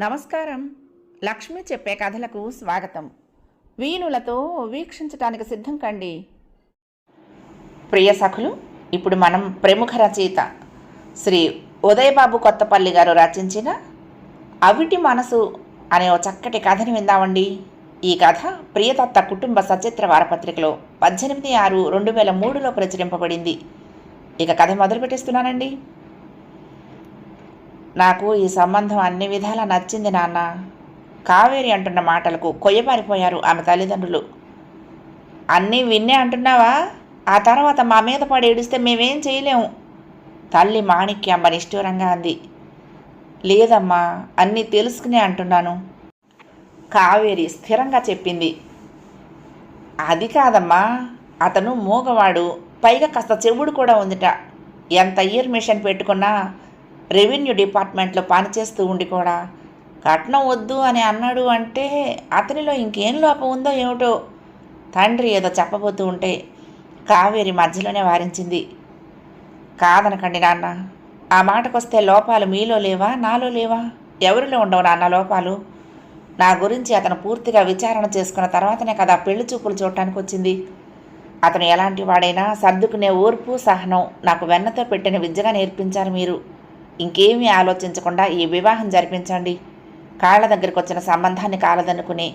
నమస్కారం. లక్ష్మి చెప్పే కథలకు స్వాగతం. వీణులతో వీక్షించటానికి సిద్ధం కండి. ప్రియ సఖులు ఇప్పుడు మనం ప్రముఖ రచయిత శ్రీ ఉదయబాబు కొత్తపల్లి గారు రచించిన అవిటి మనసు అనే ఓ చక్కటి కథని విందామండి. ఈ కథ ప్రియదత్త కుటుంబ సచిత్ర వారపత్రికలో పద్దెనిమిది ఆరు రెండు వేల మూడులో ప్రచురింపబడింది. ఇక కథ మొదలు పెట్టేస్తున్నానండి నాకు ఈ సంబంధం అన్ని విధాలా నచ్చింది నాన్న. కావేరి అంటున్న మాటలకు కొయ్యబారిపోయారు ఆమె తల్లిదండ్రులు. అన్నీ విన్నే అంటున్నావా? ఆ తర్వాత మా మీద పడి ఏడిస్తే మేమేం చేయలేము తల్లి మాణిక్యాంబ నిష్ఠూరంగా అంది. లేదమ్మా అన్నీ తెలుసుకునే అంటున్నాను. కావేరి స్థిరంగా చెప్పింది. అది కాదమ్మా అతను మూగవాడు పైగా కాస్త చెవుడు కూడా ఉందిట. ఎంత ఇయర్ మిషన్ పెట్టుకున్నా రెవెన్యూ డిపార్ట్మెంట్లో పనిచేస్తూ ఉండి కూడా కట్నం వద్దు అని అన్నాడు అంటే అతనిలో ఇంకేం లోపం ఉందో ఏమిటో తండ్రి ఏదో చెప్పబోతూ ఉంటే కావేరి మధ్యలోనే వారించింది. కాదనకండి నాన్న ఆ మాటకొస్తే లోపాలు మీలో లేవా నాలో లేవా? ఎవరిలో ఉండవు నాన్న లోపాలు. నా గురించి అతను పూర్తిగా విచారణ చేసుకున్న తర్వాతనే కదా పెళ్ళి చూపులు చూడటానికి వచ్చింది. అతను ఎలాంటి వాడైనా సర్దుకునే ఓర్పు సహనం నాకు వెన్నతో పెట్టిన విద్యగా నేర్పించారు మీరు. ఇంకేమీ ఆలోచించకుండా ఈ వివాహం జరిపించండి. కాళ్ళ దగ్గరికి వచ్చిన సంబంధాన్ని కాలదనుకుని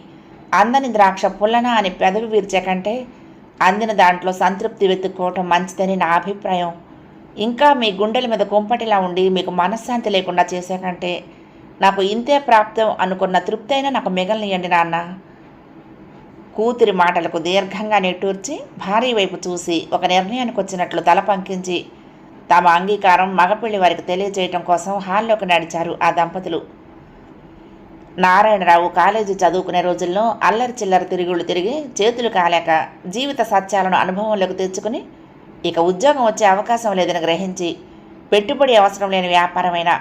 అందని ద్రాక్ష పుల్లన అని పెదవి విరిచే కంటే అందిన దాంట్లో సంతృప్తి వెతుక్కోవటం మంచిదని నా అభిప్రాయం. ఇంకా మీ గుండెల మీద కుంపటిలా ఉండి మీకు మనశ్శాంతి లేకుండా చేసే కంటే నాకు ఇంతే ప్రాప్తం అనుకున్న తృప్తి అయినా నాకు మిగలనియండి నాన్న. కూతురి మాటలకు దీర్ఘంగా నెట్టూర్చి భార్య వైపు చూసి ఒక నిర్ణయానికి వచ్చినట్లు తల పంకించి తమ అంగీకారం మగపిల్లి వారికి తెలియజేయటం కోసం హాల్లోకి నడిచారు ఆ దంపతులు. నారాయణరావు కాలేజీ చదువుకునే రోజుల్లో అల్లరి చిల్లర తిరుగుళ్ళు తిరిగి చేతులు కాలేక జీవిత సత్యాలను అనుభవంలోకి తెచ్చుకుని ఇక ఉద్యోగం వచ్చే అవకాశం లేదని గ్రహించి పెట్టుబడి అవసరం లేని వ్యాపారమైన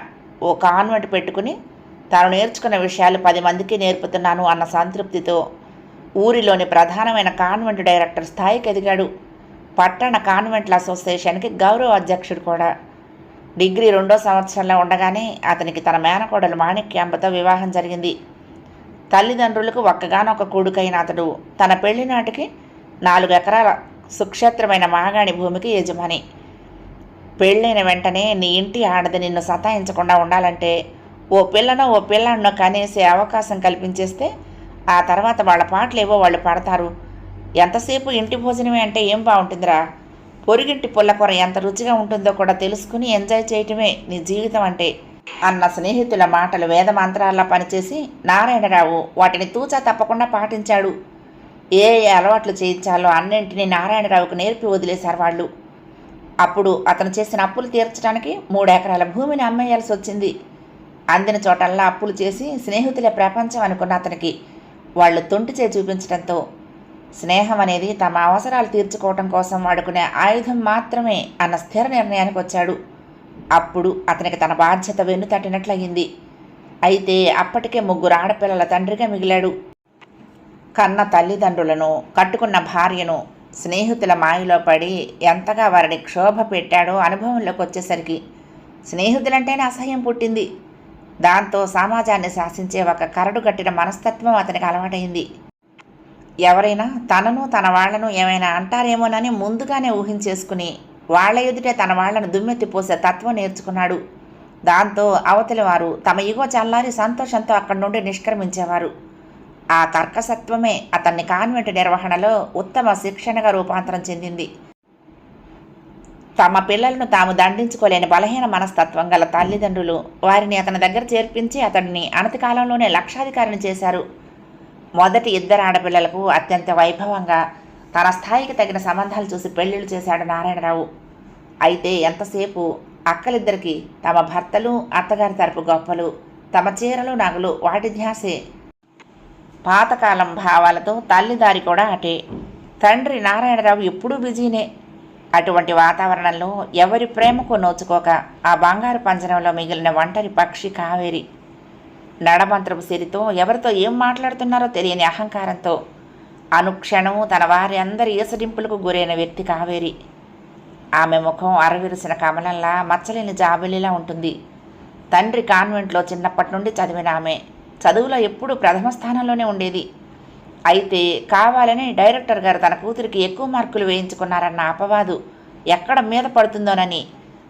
ఓ కాన్వెంట్ పెట్టుకుని తాను నేర్చుకున్న విషయాలు పది మందికి నేర్పుతున్నాను అన్న సంతృప్తితో ఊరిలోని ప్రధానమైన కాన్వెంట్ డైరెక్టర్ స్థాయికి ఎదిగాడు. పట్టణ కాన్వెంట్ల అసోసియేషన్కి గౌరవ అధ్యక్షుడు కూడా. డిగ్రీ రెండో సంవత్సరంలో ఉండగానే అతనికి తన మేనకోడలు మాణిక్యాంబతో వివాహం జరిగింది. తల్లిదండ్రులకు ఒక్కగానొక్క కొడుకైన అతడు తన పెళ్ళి నాటికి నాలుగు ఎకరాల సుక్షేత్రమైన మాగాణి భూమికి యజమాని. పెళ్ళైన వెంటనే నీ ఇంటి ఆడది నిన్ను సతాయించకుండా ఉండాలంటే ఓ పిల్లనో ఓ పిల్లాడినో కనేసే అవకాశం కల్పించేస్తే ఆ తర్వాత వాళ్ళ పాటలేవో వాళ్ళు పడతారు. ఎంతసేపు ఇంటి భోజనమే అంటే ఏం బాగుంటుందిరా? పొరుగింటి పుల్లకూర ఎంత రుచిగా ఉంటుందో కూడా తెలుసుకుని ఎంజాయ్ చేయటమే నీ జీవితం అంటే అన్న స్నేహితుల మాటలు వేదమంత్రాల్లా పనిచేసి నారాయణరావు వాటిని తూచా తప్పకుండా పాటించాడు. ఏ ఏ అలవాట్లు చేయించాలో అన్నింటినీ నారాయణరావుకు నేర్పి వదిలేశారు వాళ్ళు. అప్పుడు అతను చేసిన అప్పులు తీర్చడానికి మూడు ఎకరాల భూమిని అమ్మేయాల్సి వచ్చింది. అందిన చోటల్లా అప్పులు చేసి స్నేహితులే ప్రపంచం అనుకున్న అతనికి వాళ్ళు తొంటిచే చూపించడంతో స్నేహం అనేది తమ అవసరాలు తీర్చుకోవటం కోసం వాడుకునే ఆయుధం మాత్రమే అన్న స్థిర నిర్ణయానికి వచ్చాడు. అప్పుడు అతనికి తన బాధ్యత వెన్ను తట్టినట్లయింది. అయితే అప్పటికే ముగ్గురు ఆడపిల్లల తండ్రిగా మిగిలాడు. కన్న తల్లిదండ్రులను కట్టుకున్న భార్యను స్నేహితుల మాయలో పడి ఎంతగా వారిని క్షోభ పెట్టాడో అనుభవంలోకి వచ్చేసరికి స్నేహితులంటేనే అసహ్యం పుట్టింది. దాంతో సమాజాన్ని శాసించే ఒక కరడు కట్టిన మనస్తత్వం అతనికి అలవాటైంది ఎవరైనా తనను తన వాళ్ళను ఏమైనా అంటారేమోనని ముందుగానే ఊహించేసుకుని వాళ్ళ ఎదుటే తన వాళ్ళను దుమ్మెత్తిపోసే తత్వం నేర్చుకున్నాడు. దాంతో అవతలి వారు తమ ఇగో చల్లారి సంతోషంతో అక్కడి నుండి నిష్క్రమించేవారు. ఆ తర్కసత్వమే అతన్ని కాన్వెంట్ నిర్వహణలో ఉత్తమ శిక్షణగా రూపాంతరం చెందింది. తమ పిల్లలను తాము దండించుకోలేని బలహీన మనస్తత్వం గల తల్లిదండ్రులు వారిని అతని దగ్గర చేర్పించి అతడిని అనతి కాలంలోనే లక్షాధికారిని చేశారు. మొదటి ఇద్దరు ఆడపిల్లలకు అత్యంత వైభవంగా తన స్థాయికి తగిన సంబంధాలు చూసి పెళ్ళిళ్ళు చేశాడు నారాయణరావు. అయితే ఎంతసేపు అక్కలిద్దరికి తమ భర్తలు అత్తగారి తరపు గొప్పలు తమ చీరలు నగలు వాటి ధ్యాసే పాతకాలం భావాలతో తల్లిదారి కూడా అటే. తండ్రి నారాయణరావు ఎప్పుడూ బిజీనే. అటువంటి వాతావరణంలో ఎవరి ప్రేమకు నోచుకోక ఆ బంగారు పంజరంలో మిగిలిన ఒంటరి పక్షి కావేరి. నడమంత్రపు సిరితో ఎవరితో ఏం మాట్లాడుతున్నారో తెలియని అహంకారంతో. అనుక్షణము తన వారి అందరి ఈసడింపులకు గురైన వ్యక్తి కావేరి. ఆమె ముఖం అరవిరిసిన కమలంలా మచ్చలేని జాబిలిలా ఉంటుంది. తండ్రి కాన్వెంట్లో చిన్నప్పటి నుండి చదివిన ఆమె చదువులో ఎప్పుడూ ప్రథమ స్థానంలోనే ఉండేది. అయితే కావాలని డైరెక్టర్ గారు తన కూతురికి ఎక్కువ మార్కులు వేయించుకున్నారన్న అపవాదు ఎక్కడ మీద పడుతుందోనని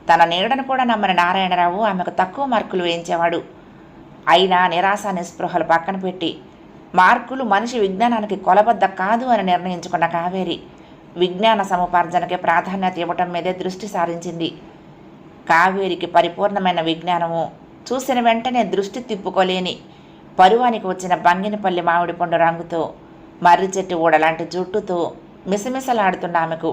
తన నీడను కూడా నమ్మని నారాయణరావు ఆమెకు తక్కువ మార్కులు వేయించేవాడు. అయినా నిరాశ నిస్పృహలు పక్కన పెట్టి మార్కులు మనిషి విజ్ఞానానికి కొలబద్ద కాదు అని నిర్ణయించుకున్న కావేరి విజ్ఞాన సముపార్జనకి ప్రాధాన్యత ఇవ్వటం మీదే దృష్టి సారించింది. కావేరికి పరిపూర్ణమైన విజ్ఞానము చూసిన వెంటనే దృష్టి తిప్పుకోలేని పరువానికి వచ్చిన బంగినపల్లి మామిడి పండు రంగుతో మర్రి చెట్టు ఊడలాంటి జుట్టుతో మిసమిసలాడుతున్న ఆమెకు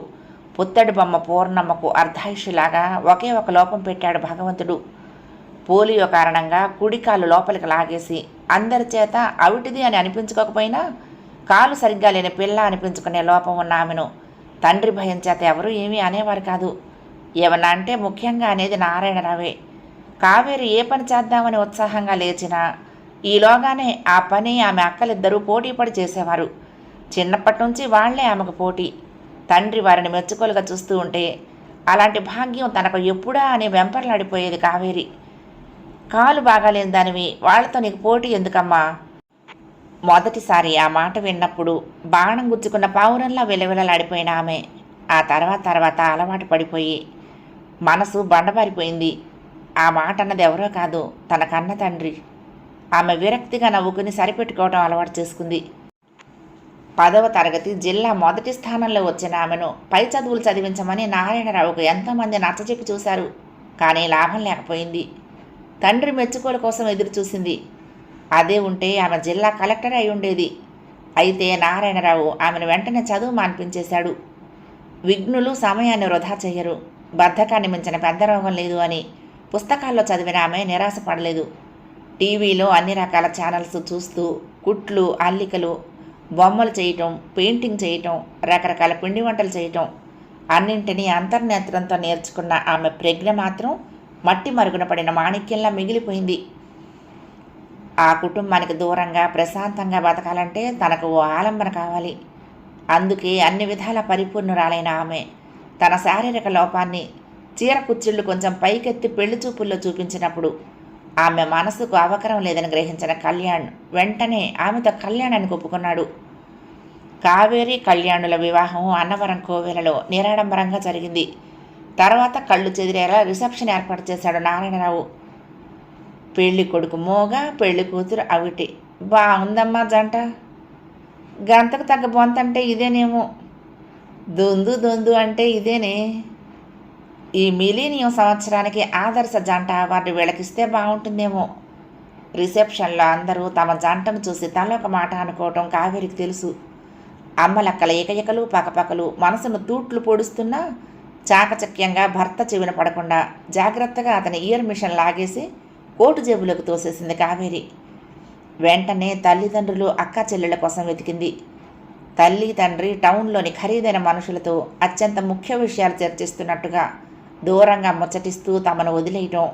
పుత్తడి బొమ్మ పూర్ణమ్మకు అర్ధాయుషిలాగా ఒకే ఒక లోపం పెట్టాడు భగవంతుడు. పోలియో కారణంగా కుడికాలు లోపలికి లాగేసి అందరి చేత అవిటిది అని అనిపించుకోకపోయినా కాలు సరిగ్గా లేని పిల్ల అనిపించుకునే లోపం ఉన్న ఆమెను. తండ్రి భయం చేత ఎవరూ ఏమీ అనేవారు కాదు. ఏమన్నా అంటే ముఖ్యంగా అనేది నారాయణరావే. కావేరి ఏ పని చేద్దామని ఉత్సాహంగా లేచినా ఈలోగానే ఆ పని ఆమె అక్కలిద్దరూ పోటీపడి చేసేవారు. చిన్నప్పటి నుంచి వాళ్ళే ఆమెకు పోటీ. తండ్రి వారిని మెచ్చుకోలుగా చూస్తూ ఉంటే అలాంటి భాగ్యం తనకు ఎప్పుడా అని వెంపర్లాడిపోయేది కావేరి. కాలు బాగాలేని దానివి వాళ్ళతో నీకు పోటీ ఎందుకమ్మా? మొదటిసారి ఆ మాట విన్నప్పుడు బాణం గుచ్చుకున్న పావురంలా విలవిలలాడిపోయిన ఆమె. ఆ తర్వాత తర్వాత అలవాటు పడిపోయి మనసు బండబారిపోయింది. ఆ మాట అన్నది ఎవరో కాదు తన కన్న తండ్రి. ఆమె విరక్తిగా నవ్వుకుని సరిపెట్టుకోవడం అలవాటు చేసుకుంది. పదవ తరగతి జిల్లా మొదటి స్థానంలో వచ్చిన ఆమెను పై చదువులు చదివించమని నారాయణరావుకు ఎంతోమంది నచ్చజెప్పి చూశారు. కానీ లాభం లేకపోయింది. తండ్రి మెచ్చుకోల కోసం ఎదురుచూసింది అదే ఉంటే ఆమె జిల్లా కలెక్టర్ అయి ఉండేది. అయితే నారాయణరావు ఆమెను వెంటనే చదువు మాన్పించేశాడు. విఘ్నులు సమయాన్ని వృధా చేయరు. బద్ధకాన్ని మించిన పెద్ద రోగం లేదు అని పుస్తకాల్లో చదివిన ఆమె నిరాశపడలేదు టీవీలో అన్ని రకాల ఛానల్స్ చూస్తూ కుట్లు అల్లికలు బొమ్మలు చేయటం పెయింటింగ్ చేయటం రకరకాల పిండి వంటలు చేయటం అన్నింటినీ అంతర్నేత్రంతో నేర్చుకున్న ఆమె ప్రజ్ఞ మాత్రం మట్టి మరుగున పడిన మాణిక్యంలా మిగిలిపోయింది. ఆ కుటుంబానికి దూరంగా ప్రశాంతంగా బతకాలంటే తనకు ఓ ఆలంబన కావాలి. అందుకే అన్ని విధాల పరిపూర్ణురాలైన ఆమె తన శారీరక లోపాన్ని చీర కుచ్చిళ్ళు కొంచెం పైకెత్తి పెళ్ళి చూపుల్లో చూపించినప్పుడు ఆమె మనసుకు అవకరం లేదని గ్రహించిన కళ్యాణ్ వెంటనే ఆమెతో కళ్యాణానికి ఒప్పుకున్నాడు. కావేరి కళ్యాణుల వివాహం అన్నవరం కోవెలలో నిరాడంబరంగా జరిగింది. తర్వాత కళ్ళు చెదిరేలా రిసెప్షన్ ఏర్పాటు చేశాడు నారాయణరావు. పెళ్ళి కొడుకు మోగ పెళ్ళి కూతురు అవిటి. బాగుందమ్మా జంట. గంతకు తగ్గ బొంతంటే ఇదేనేమో. దొందు దొందు అంటే ఇదేనే. ఈ మిలీనియం సంవత్సరానికి ఆదర్శ జంట అవార్డు వెలకిస్తే బాగుంటుందేమో. రిసెప్షన్లో అందరూ తమ జంటను చూసి తలొక మాట అనుకోవటం కావేరికి తెలుసు. అమ్మలక్కల ఏకయకలు పకపకలు మనసును తూట్లు పొడుస్తున్నా చాకచక్యంగా భర్త చెవిన పడకుండా జాగ్రత్తగా అతని ఇయర్ మిషన్ లాగేసి కోటు జేబులోకి తోసేసింది కావేరి. వెంటనే తల్లిదండ్రులు అక్క చెల్లెళ్ళ కోసం వెతికింది. తల్లి తండ్రి టౌన్లోని ఖరీదైన మనుషులతో అత్యంత ముఖ్య విషయాలు చర్చిస్తున్నట్టుగా దూరంగా ముచ్చటిస్తూ తమను వదిలేయటం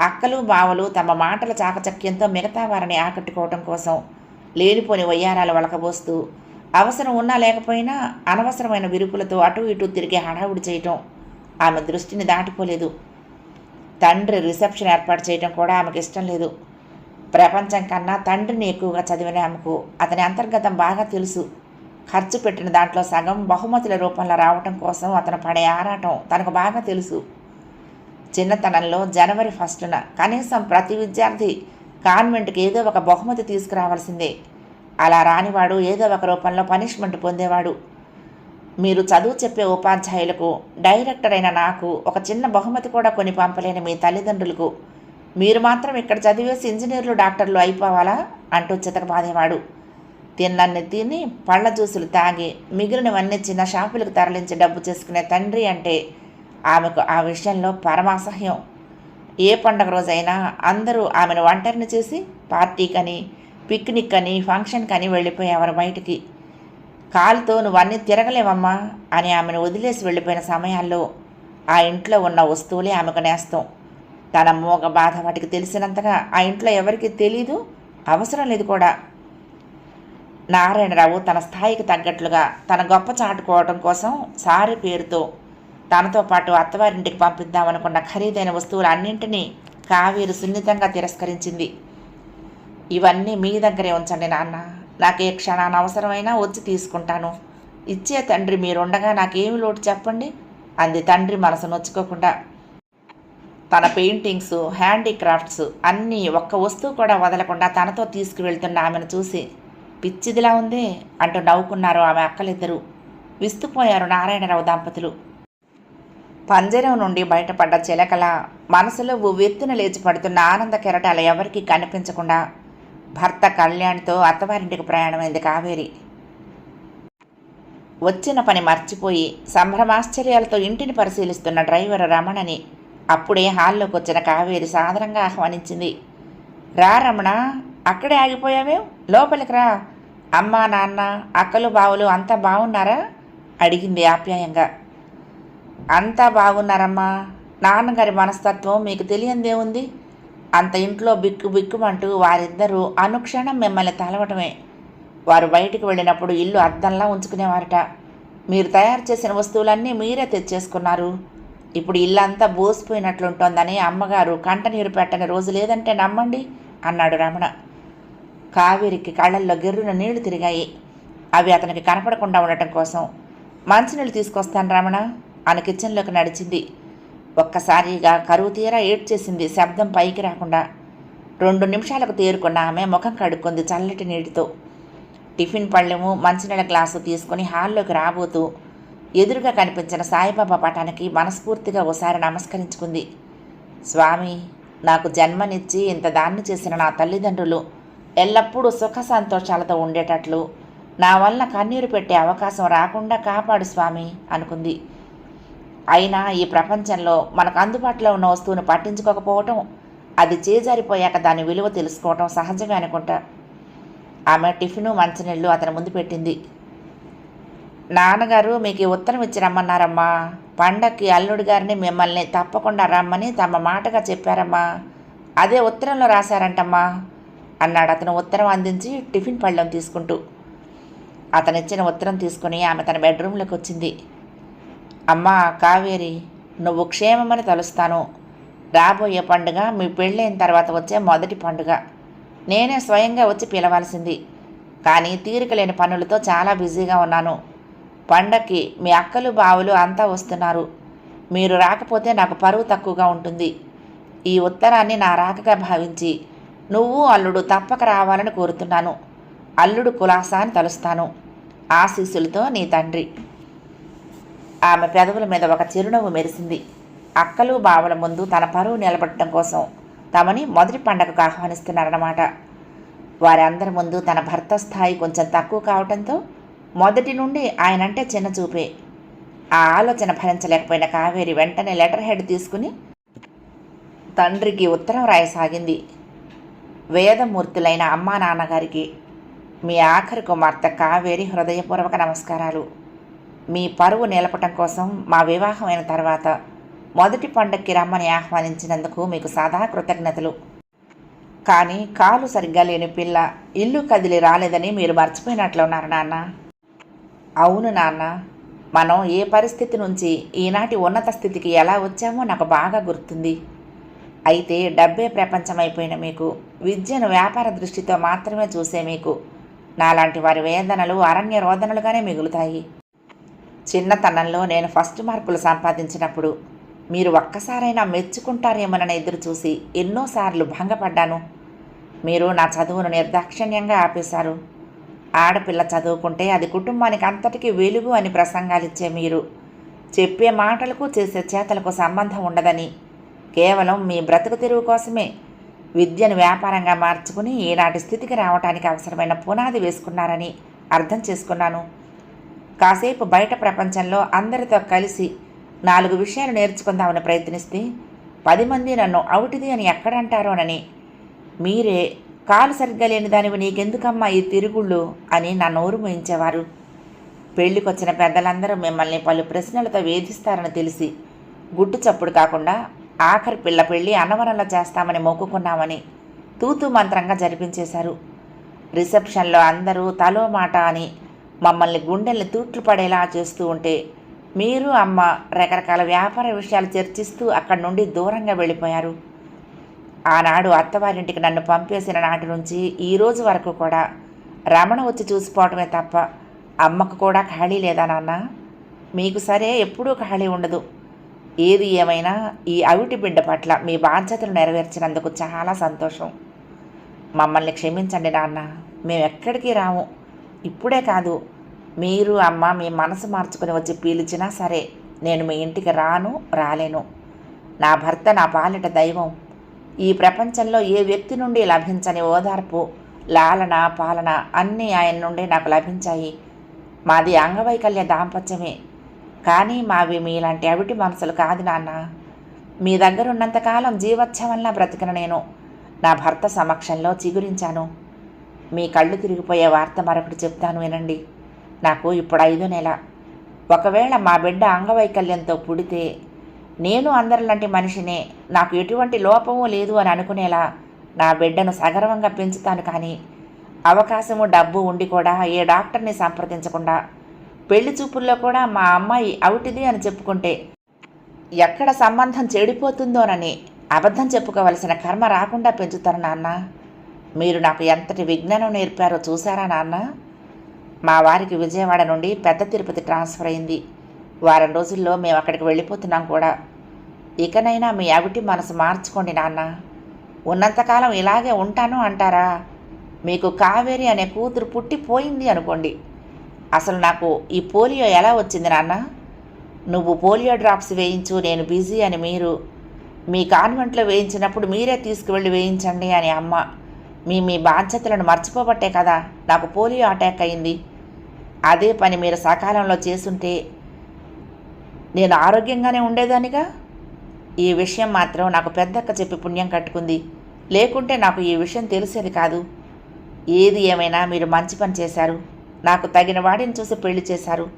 అక్కలు బావలు తమ మాటల చాకచక్యంతో మిగతా వారిని ఆకట్టుకోవటం కోసం లేనిపోని వయ్యారాలు వలకబోస్తూ అవసరం ఉన్నా లేకపోయినా అనవసరమైన విరుపులతో అటు ఇటు తిరిగి హడావుడి చేయటం ఆమె దృష్టిని దాటిపోలేదు తండ్రి రిసెప్షన్ ఏర్పాటు చేయటం కూడా ఆమెకు ఇష్టం లేదు. ప్రపంచం కన్నా తండ్రిని ఎక్కువగా చదివిన ఆమెకు అతని అంతర్గతం బాగా తెలుసు. ఖర్చు పెట్టిన దాంట్లో సగం బహుమతుల రూపంలో రావటం కోసం అతను పడే ఆరాటం తనకు బాగా తెలుసు. చిన్నతనంలో జనవరి ఫస్టున కనీసం ప్రతి విద్యార్థి కాన్వెంట్కి ఏదో ఒక బహుమతి తీసుకురావాల్సిందే. అలా రానివాడు ఏదో ఒక రూపంలో పనిష్మెంట్ పొందేవాడు. మీరు చదువు చెప్పే ఉపాధ్యాయులకు డైరెక్టర్ అయిన నాకు ఒక చిన్న బహుమతి కూడా కొని పంపలేని మీ తల్లిదండ్రులకు మీరు మాత్రం ఇక్కడ చదివేసి ఇంజనీర్లు డాక్టర్లు అయిపోవాలా? అంటూ చితకబాదేవాడు. తిన్నన్ని తిని పళ్ళ జ్యూసులు తాగి మిగిలినవన్నీ చిన్న షాపులకు తరలించి డబ్బు చేసుకునే తండ్రి అంటే ఆమెకు ఆ విషయంలో పరమాసహ్యం. ఏ పండగ రోజైనా అందరూ ఆమెను ఒంటరిని చేసి పార్టీకని పిక్నిక్ అని ఫంక్షన్ కని వెళ్ళిపోయేవారు బయటికి. కాలుతో నువ్వన్నీ తిరగలేవమ్మా అని ఆమెను వదిలేసి వెళ్ళిపోయిన సమయాల్లో ఆ ఇంట్లో ఉన్న వస్తువులే ఆమెకు నేస్తాం. తన మూగ బాధ వాటికి తెలిసినంతగా ఆ ఇంట్లో ఎవరికి తెలీదు అవసరం లేదు కూడా. నారాయణరావు తన స్థాయికి తగ్గట్లుగా తన గొప్ప చాటుకోవడం కోసం సారి పేరుతో తనతో పాటు అత్తవారింటికి పంపిద్దామనుకున్న ఖరీదైన వస్తువులు అన్నింటినీ కావేరి సున్నితంగా తిరస్కరించింది. ఇవన్నీ మీ దగ్గరే ఉంచండి నాన్న. నాకు ఏ క్షణాన అవసరమైనా వచ్చి తీసుకుంటాను. ఇచ్చే తండ్రి మీరుండగా నాకేమి లోటు చెప్పండి? అంది తండ్రి మనసు నొచ్చుకోకుండా. తన పెయింటింగ్స్ హ్యాండీక్రాఫ్ట్స్ అన్నీ ఒక్క వస్తువు కూడా వదలకుండా తనతో తీసుకువెళ్తున్న ఆమెను చూసి పిచ్చిదిలా ఉందే అంటూ నవ్వుకున్నారు ఆమె అక్కలిద్దరూ. విస్తుపోయారు నారాయణరావు దంపతులు. పంజరం నుండి బయటపడ్డ చిలకల మనసులో ఉవ్వెత్తున లేచి పడుతున్న ఆనంద కెరటాలు ఎవరికీ కనిపించకుండా భర్త కళ్యాణ్తో అత్తవారింటికి ప్రయాణమైంది కావేరి. వచ్చిన పని మర్చిపోయి సంభ్రమాశ్చర్యాలతో ఇంటిని పరిశీలిస్తున్న డ్రైవర్ రమణని అప్పుడే హాల్లోకి వచ్చిన కావేరి సాధారణంగా ఆహ్వానించింది. రా రమణ అక్కడే ఆగిపోయావేం? లోపలికి రా. అమ్మా నాన్న అక్కలు బావులు అంతా బాగున్నారా అడిగింది ఆప్యాయంగా. అంతా బాగున్నారమ్మా నాన్నగారి మనస్తత్వం మీకు తెలియందేముంది? అంత ఇంట్లో బిక్కు బిక్కుమంటూ వారిద్దరూ అనుక్షణం మిమ్మల్ని తలవటమే. వారు బయటికి వెళ్ళినప్పుడు ఇల్లు అద్దంలా ఉంచుకునేవారట. మీరు తయారు చేసిన వస్తువులన్నీ మీరే తెచ్చేసుకున్నారు. ఇప్పుడు ఇల్లంతా బోసిపోయినట్లుంటోందని అమ్మగారు కంటనీరు పెట్టని రోజు లేదంటే నమ్మండి అన్నాడు రమణ. కావేరికి కళ్ళల్లో గిర్రున నీళ్ళు తిరిగాయి. అవి అతనికి కనపడకుండా ఉండటం కోసం. మంచినీళ్ళు తీసుకొస్తాను రమణ అని కిచెన్లోకి నడిచింది. ఒక్కసారిగా కరువు తీరా ఏడ్చేసింది. శబ్దం పైకి రాకుండా రెండు నిమిషాలకు తేరుకున్న ఆమె ముఖం కడుక్కుంది చల్లటి నీటితో. టిఫిన్ పళ్ళెము మంచినీళ్ళ గ్లాసు తీసుకుని హాల్లోకి రాబోతూ ఎదురుగా కనిపించిన సాయిబాబా పటానికి మనస్ఫూర్తిగా ఓసారి నమస్కరించుకుంది. స్వామి నాకు జన్మనిచ్చి ఇంత దాన్ని చేసిన నా తల్లిదండ్రులు ఎల్లప్పుడూ సుఖ సంతోషాలతో ఉండేటట్లు నా వల్ల కన్నీరు పెట్టే అవకాశం రాకుండా కాపాడు స్వామి అనుకుంది. అయినా ఈ ప్రపంచంలో మనకు అందుబాటులో ఉన్న వస్తువును పట్టించుకోకపోవటం అది చేజారిపోయాక దాని విలువ తెలుసుకోవటం సహజమే అనుకుంటా. ఆమె టిఫిను మంచినీళ్ళు అతని ముందు పెట్టింది. నాన్నగారు మీకు ఉత్తరం ఇచ్చి రమ్మన్నారమ్మా. పండక్కి అల్లుడు గారిని మిమ్మల్ని తప్పకుండా రమ్మని తమ మాటగా చెప్పారమ్మా. అదే ఉత్తరంలో రాశారంటమ్మా అన్నాడు అతను ఉత్తరం అందించి టిఫిన్ పళ్ళెం తీసుకుంటూ. అతనిచ్చిన ఉత్తరం తీసుకుని ఆమె తన బెడ్రూమ్లోకి వచ్చింది. అమ్మా కావేరి నువ్వు క్షేమమని తలుస్తాను. రాబోయే పండుగ మీ పెళ్ళైన తర్వాత వచ్చే మొదటి పండుగ. నేనే స్వయంగా వచ్చి పిలవాల్సింది. కానీ తీరిక లేని పనులతో చాలా బిజీగా ఉన్నాను. పండక్కి మీ అక్కలు బావులు అంతా వస్తున్నారు. మీరు రాకపోతే నాకు పరువు తక్కువగా ఉంటుంది. ఈ ఉత్తరాన్ని నా రాకగా భావించి నువ్వు అల్లుడు తప్పక రావాలని కోరుతున్నాను. అల్లుడు కులాసా అని తలుస్తాను. ఆశీస్సులతో నీ తండ్రి. ఆమె పెదవుల మీద ఒక చిరునవ్వు మెరిసింది. అక్కలు బావల ముందు తన పరువు నిలబడటం కోసం తమని మొదటి పండగకు ఆహ్వానిస్తున్నారన్నమాట. వారందరి ముందు తన భర్త స్థాయి కొంచెం తక్కువ కావడంతో మొదటి నుండి ఆయనంటే చిన్న చూపే. ఆ ఆలోచన భరించలేకపోయిన కావేరి వెంటనే లెటర్ హెడ్ తీసుకుని తండ్రికి ఉత్తరం రాయసాగింది. వేదమూర్తులైన అమ్మా నాన్నగారికి మీ ఆఖరి కుమార్తె కావేరి హృదయపూర్వక నమస్కారాలు. మీ పరువు నిలపటం కోసం మా వివాహమైన తర్వాత మొదటి పండక్కి రమ్మని ఆహ్వానించినందుకు మీకు సదా కృతజ్ఞతలు. కానీ కాలు సరిగ్గా లేని పిల్ల ఇల్లు కదిలి రాలేదని మీరు మర్చిపోయినట్లున్నారు నాన్న. అవును నాన్న మనం ఏ పరిస్థితి నుంచి ఈనాటి ఉన్నత స్థితికి ఎలా వచ్చామో నాకు బాగా గుర్తుంది. అయితే డబ్బే ప్రపంచమైపోయిన మీకు విద్యను వ్యాపార దృష్టితో మాత్రమే చూసే మీకు నాలాంటి వారి వేదనలు అరణ్య రోదనలుగానే మిగులుతాయి. చిన్నతనంలో నేను ఫస్ట్ మార్కులు సంపాదించినప్పుడు మీరు ఒక్కసారైనా మెచ్చుకుంటారేమోనని ఎదురు చూసి ఎన్నోసార్లు భంగపడ్డాను. మీరు నా చదువును నిర్దాక్షిణ్యంగా ఆపేశారు. ఆడపిల్ల చదువుకుంటే అది కుటుంబానికి అంతటికీ వెలుగు అని ప్రసంగాలిచ్చే మీరు. చెప్పే మాటలకు చేసే చేతలకు సంబంధం ఉండదని. కేవలం మీ బ్రతుకు తెరువు కోసమే విద్యను వ్యాపారంగా మార్చుకుని ఈనాటి స్థితికి రావడానికి అవసరమైన పునాది వేసుకున్నారని అర్థం చేసుకున్నాను. కాసేపు బయట ప్రపంచంలో అందరితో కలిసి నాలుగు విషయాలు నేర్చుకుందామని ప్రయత్నిస్తే పది మంది నన్ను అవుటిది అని ఎక్కడంటారోనని. మీరే కాలు సరిగ్గా లేని దానివి నీకెందుకమ్మా ఈ తిరుగుళ్ళు అని నా నోరు ముయించేవారు. పెళ్ళికొచ్చిన పెద్దలందరూ మిమ్మల్ని పలు ప్రశ్నలతో వేధిస్తారని తెలిసి గుట్టు చప్పుడు కాకుండా ఆఖరి పిల్ల పెళ్ళి అన్నవరంలో చేస్తామని మొక్కుకున్నామని తూతూ మంత్రంగా జరిపించేశారు. రిసెప్షన్లో అందరూ తలో మాట అని మమ్మల్ని గుండెల్ని తూట్లు పడేలా చేస్తూ ఉంటే మీరు అమ్మ రకరకాల వ్యాపార విషయాలు చర్చిస్తూ అక్కడి నుండి దూరంగా వెళ్ళిపోయారు. ఆనాడు అత్తవారింటికి నన్ను పంపేసిన నాటి నుంచి ఈ రోజు వరకు కూడా రమణ వచ్చి చూసిపోవటమే తప్ప అమ్మకు కూడా ఖాళీ లేదా నాన్న? మీకు సరే ఎప్పుడూ ఖాళీ ఉండదు. ఏది ఏమైనా ఈ అవిటి బిడ్డ పట్ల మీ బాధ్యతలు నెరవేర్చినందుకు చాలా సంతోషం. మమ్మల్ని క్షమించండి నాన్న మేము ఎక్కడికి రాము? ఇప్పుడే కాదు. మీరు అమ్మ మీ మనసు మార్చుకుని వచ్చి పీల్చినా సరే నేను మీ ఇంటికి రాను రాలేను. నా భర్త నా పాలిట దైవం. ఈ ప్రపంచంలో ఏ వ్యక్తి నుండి లభించని ఓదార్పు లాలన పాలన అన్నీ ఆయన నుండి నాకు లభించాయి. మాది అంగవైకల్య దాంపత్యమే. కానీ మావి మీలాంటి అవిటి మనసులు కాదు నాన్న. మీ దగ్గర ఉన్నంతకాలం జీవోత్సవంలా బ్రతికిన నేను. నా భర్త సమక్షంలో చిగురించాను. మీ కళ్ళు తిరిగిపోయే వార్త మరొకటి చెప్తాను వినండి. నాకు ఇప్పుడు ఐదో నెల. ఒకవేళ మా బిడ్డ అంగవైకల్యంతో పుడితే నేను అందరిలాంటి మనిషినే నాకు ఎటువంటి లోపము లేదు అని అనుకునేలా నా బిడ్డను సగర్వంగా పెంచుతాను కానీ అవకాశము డబ్బు ఉండి కూడా ఏ డాక్టర్ని సంప్రదించకుండా పెళ్ళి చూపుల్లో కూడా మా అమ్మాయి అవుటిది అని చెప్పుకుంటే ఎక్కడ సంబంధం చెడిపోతుందోనని అబద్ధం చెప్పుకోవలసిన కర్మ రాకుండా పెంచుతారు నాన్న. మీరు నాకు ఎంతటి విజ్ఞానం నేర్పారో చూసారా నాన్న? మా వారికి విజయవాడ నుండి పెద్ద తిరుపతి ట్రాన్స్ఫర్ అయింది. వారం రోజుల్లో మేము అక్కడికి వెళ్ళిపోతున్నాం కూడా. ఇకనైనా మీ అవిటి మనసు మార్చుకోండి నాన్న. ఉన్నంతకాలం ఇలాగే ఉంటాను అంటారా? మీకు కావేరి అనే కూతురు పుట్టిపోయింది అనుకోండి. అసలు నాకు ఈ పోలియో ఎలా వచ్చింది నాన్న? నువ్వు పోలియో డ్రాప్స్ వేయించు నేను బిజీ అని మీరు. మీ కాన్వెంట్లో వేయించినప్పుడు మీరే తీసుకువెళ్ళి వేయించండి అని అమ్మ. మీ మీ బాధ్యతలను మర్చిపోబట్టే కదా నాకు పోలియో అటాక్ అయింది. అదే పని మీరు సకాలంలో చేసుంటే నేను ఆరోగ్యంగానే ఉండేదానిగా? ఈ విషయం మాత్రం నాకు పెద్దక్క చెప్పి పుణ్యం కట్టుకుంది. లేకుంటే నాకు ఈ విషయం తెలిసేది కాదు. ఏది ఏమైనా మీరు మంచి పని చేశారు. నాకు తగిన వాడిని చూసి పెళ్ళి చేశారు.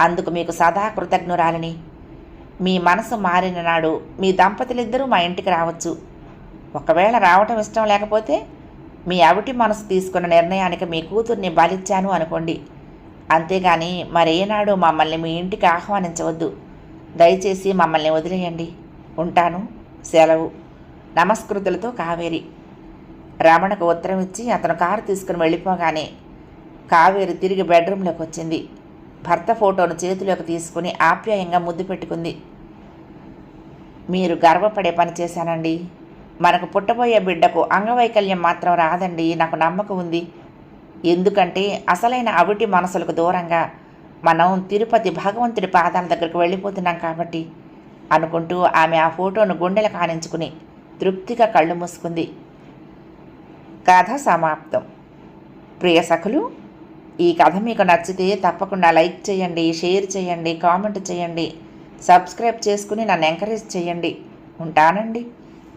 అందుకు మీకు సదా కృతజ్ఞురాలని. మీ మనసు మారిన నాడు మీ దంపతులిద్దరూ మా ఇంటికి రావచ్చు. ఒకవేళ రావటం ఇష్టం లేకపోతే మీ అవిటి మనసు తీసుకున్న నిర్ణయానికి మీ కూతుర్ని బలిచ్చాను అనుకోండి. అంతేగాని మరేనాడు మమ్మల్ని మీ ఇంటికి ఆహ్వానించవద్దు. దయచేసి మమ్మల్ని వదిలేయండి. ఉంటాను. సెలవు. నమస్కృతులతో కావేరి. రమణకు ఉత్తరం ఇచ్చి అతను కారు తీసుకుని వెళ్ళిపోగానే కావేరి తిరిగి బెడ్రూమ్లోకి వచ్చింది. భర్త ఫోటోను చేతిలోకి తీసుకుని ఆప్యాయంగా ముద్దు పెట్టుకుంది. మీరు గర్వపడే పని చేశానండి. మనకు పుట్టబోయే బిడ్డకు అంగవైకల్యం మాత్రం రాదండి నాకు నమ్మకం ఉంది. ఎందుకంటే అసలైన అవిటి మనసులకు దూరంగా మనం తిరుపతి భగవంతుడి పాదాల దగ్గరకు వెళ్ళిపోతున్నాం కాబట్టి అనుకుంటూ ఆమె ఆ ఫోటోను గుండెలు కానించుకుని తృప్తిగా కళ్ళు మూసుకుంది. కథ సమాప్తం. ప్రియ సఖులు ఈ కథ మీకు నచ్చితే తప్పకుండా లైక్ చేయండి షేర్ చేయండి కామెంట్ చేయండి సబ్స్క్రైబ్ చేసుకుని నన్ను ఎంకరేజ్ చేయండి. ఉంటానండి.